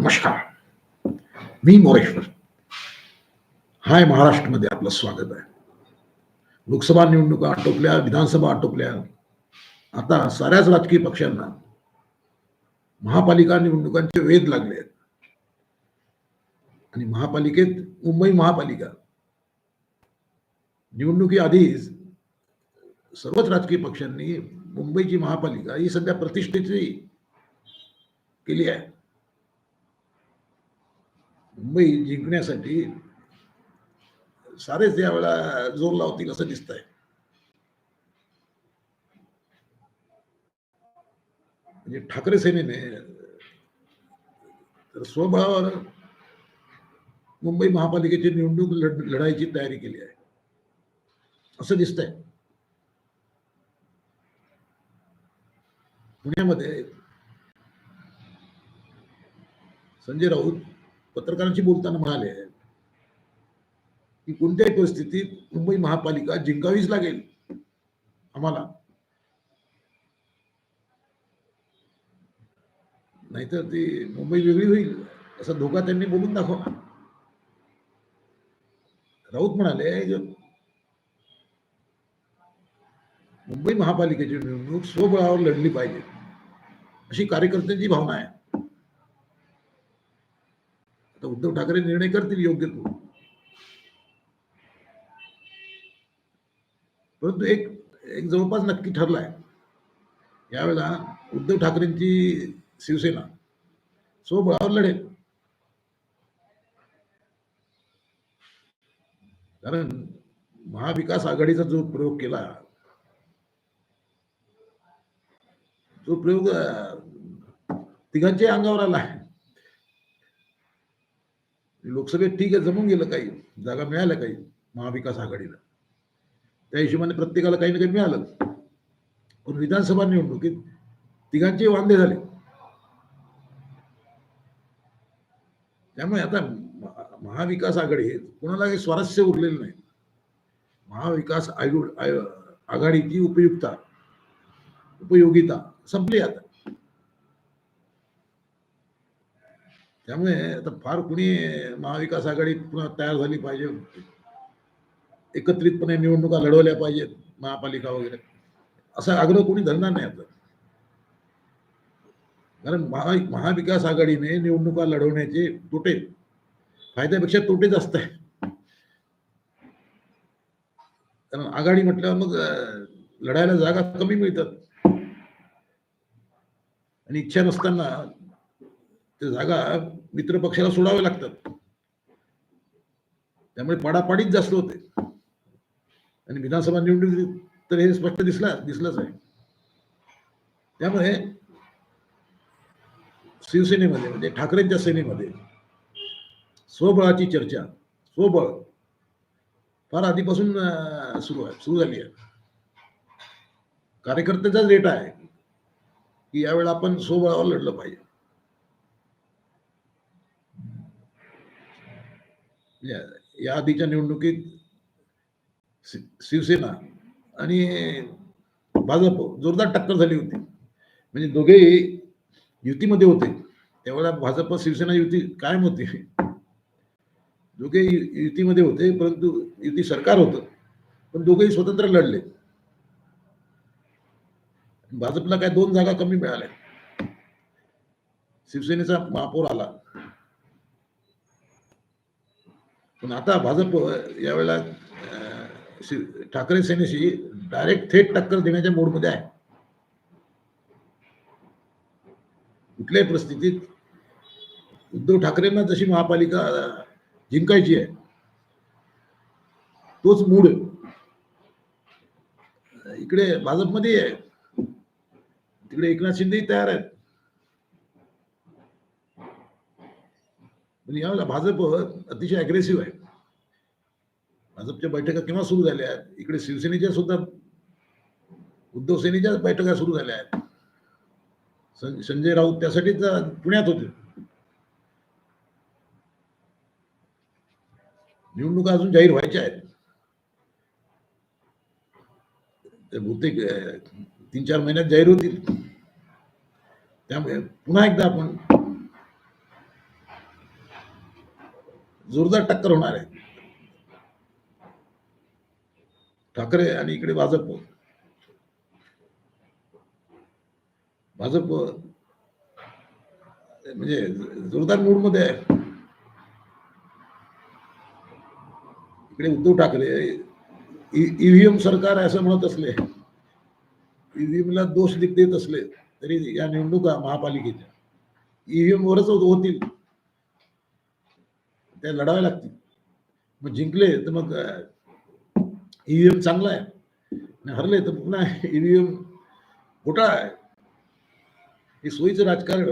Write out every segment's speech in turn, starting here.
नमस्कार. मी मोरेश्वर. हाय महाराष्ट्रमध्ये आपलं स्वागत आहे. लोकसभा निवडणुका आटोपल्या विधानसभा आटोपल्या. आता साऱ्याच राजकीय पक्षांना महापालिका निवडणुकांचे वेध लागले आहेत. आणि महापालिकेत मुंबई महापालिका. निवडणुकी आधीच सर्वच राजकीय पक्षांनी मुंबईची महापालिका ही सध्या प्रतिष्ठेची केली आहे. मुंबई जिंकण्यासाठी सारेच यावेळा जोर लावतील असं दिसतंय. म्हणजे ठाकरे सेनेने तर स्वबळावर मुंबई महापालिकेची निवडणूक लढ लढायची तयारी केली आहे. असं दिसतंय. पुण्यामध्ये संजय राऊत पत्रकारांशी बोलताना म्हणाले की कोणत्याही परिस्थितीत मुंबई महापालिका जिंकावीच लागेल आम्हाला. नाहीतर ती मुंबई वेगळी होईल असा धोका त्यांनी बोलून दाखवा. राऊत म्हणाले मुंबई महापालिकेची निवडणूक स्वबळावर लढली पाहिजे अशी कार्यकर्त्यांची भावना आहे. उद्धव ठाकरे निर्णय करतील योग्य तो. परंतु एक एक जवळपास नक्की ठरलाय. यावेळेला उद्धव ठाकरेंची शिवसेना स्वबळावर लढेल. कारण महाविकास आघाडीचा जो प्रयोग केला तो प्रयोग तिघांच्या तिघांच्याही अंगावर आला आहे. लोकसभेत ठीक आहे जमून गेलं काही जागा मिळाल्या काही महाविकास आघाडीला. त्या हिशोबाने प्रत्येकाला काही ना काही मिळालं. पण विधानसभा निवडणुकीत तिघांचे वांदे झाले. त्यामुळे आता महाविकास आघाडी कोणाला काही स्वारस्य उरलेलं नाही. महाविकास आयोग आघाडीची उपयुक्ता उपयोगिता संपली आता. त्यामुळे आता फार कुणी महाविकास आघाडी पुन्हा तयार झाली पाहिजे. एकत्रितपणे निवडणुका लढवल्या पाहिजेत महापालिका वगैरे. असा आग्रह कोणी धरणार नाही आता. कारण महा महाविकास आघाडीने निवडणुका लढवण्याचे तोटे फायद्यापेक्षा तोटे जास्त आहे कारण आघाडी म्हटल्यावर मग लढायला जागा कमी मिळतात. आणि इच्छा नसताना त्या जागा मित्र पक्षाला सोडाव्या लागतात. त्यामुळे पाडापाडीच जास्त होते. आणि विधानसभा निवडणुकीत तर हे स्पष्ट दिसला दिसलंच आहे. त्यामुळे शिवसेनेमध्ये म्हणजे ठाकरेंच्या सेनेमध्ये स्वबळाची चर्चा स्वबळ फार आधीपासून सुरू आहे सुरू झाली आहे. कार्यकर्त्याचाच डेटा आहे की यावेळेला आपण स्वबळावर लढलं पाहिजे. या या आधीच्या निवडणुकीत शिवसेना आणि भाजप जोरदार टक्कर झाली होती. म्हणजे दोघेही युतीमध्ये होते. त्यावेळेला भाजप शिवसेना युती कायम होती. दोघे युतीमध्ये होते परंतु युती सरकार होतं. पण दोघेही स्वतंत्र लढले. भाजपला काय दोन जागा कमी मिळाल्या. शिवसेनेचा महापौर आला. पण आता भाजप यावेळेला ठाकरे सेनेशी डायरेक्ट थेट टक्कर देण्याच्या मोडमध्ये आहे. कुठल्याही परिस्थितीत उद्धव ठाकरेंना जशी महापालिका जिंकायची आहे तोच मूड इकडे भाजपमध्ये आहे. तिकडे एकनाथ शिंदेही तयार आहेत. पण यावेळेला भाजप अतिशय अग्रेसिव्ह आहे. भाजपच्या बैठका केव्हा सुरू झाल्या आहेत? इकडे शिवसेनेच्या सुद्धा उद्धव सेनेच्या बैठका सुरू झाल्या आहेत. संजय राऊत त्यासाठीच पुण्यात होते. निवडणुका अजून जाहीर व्हायच्या आहेत. ते बहुतेक तीन चार महिन्यात जाहीर होतील. त्यामुळे पुन्हा एकदा आपण जोरदार टक्कर होणार आहे. ठाकरे आणि इकडे भाजप. भाजप म्हणजे जोरदार मूडमध्ये आहे. इकडे उद्धव ठाकरे ईव्हीएम सरकार आहे असं म्हणत असले ईव्हीएमला दोष देत असले तरी या निवडणुका महापालिकेच्या ईव्हीएम वरच होतील. त्या लढाव्या लागतील. मग जिंकले तर मग ईव्हीएम चांगला आहे. हरले तर पुन्हा ईव्हीएम घोटाळा आहे. हे सोयीचं राजकारण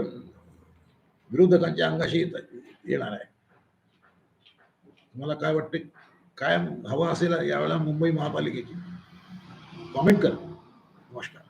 विरोधकांच्या अंगाशी येणार आहे. मला काय वाटते काय हवा असेल यावेळेला मुंबई महापालिकेची? कॉमेंट करा. नमस्कार.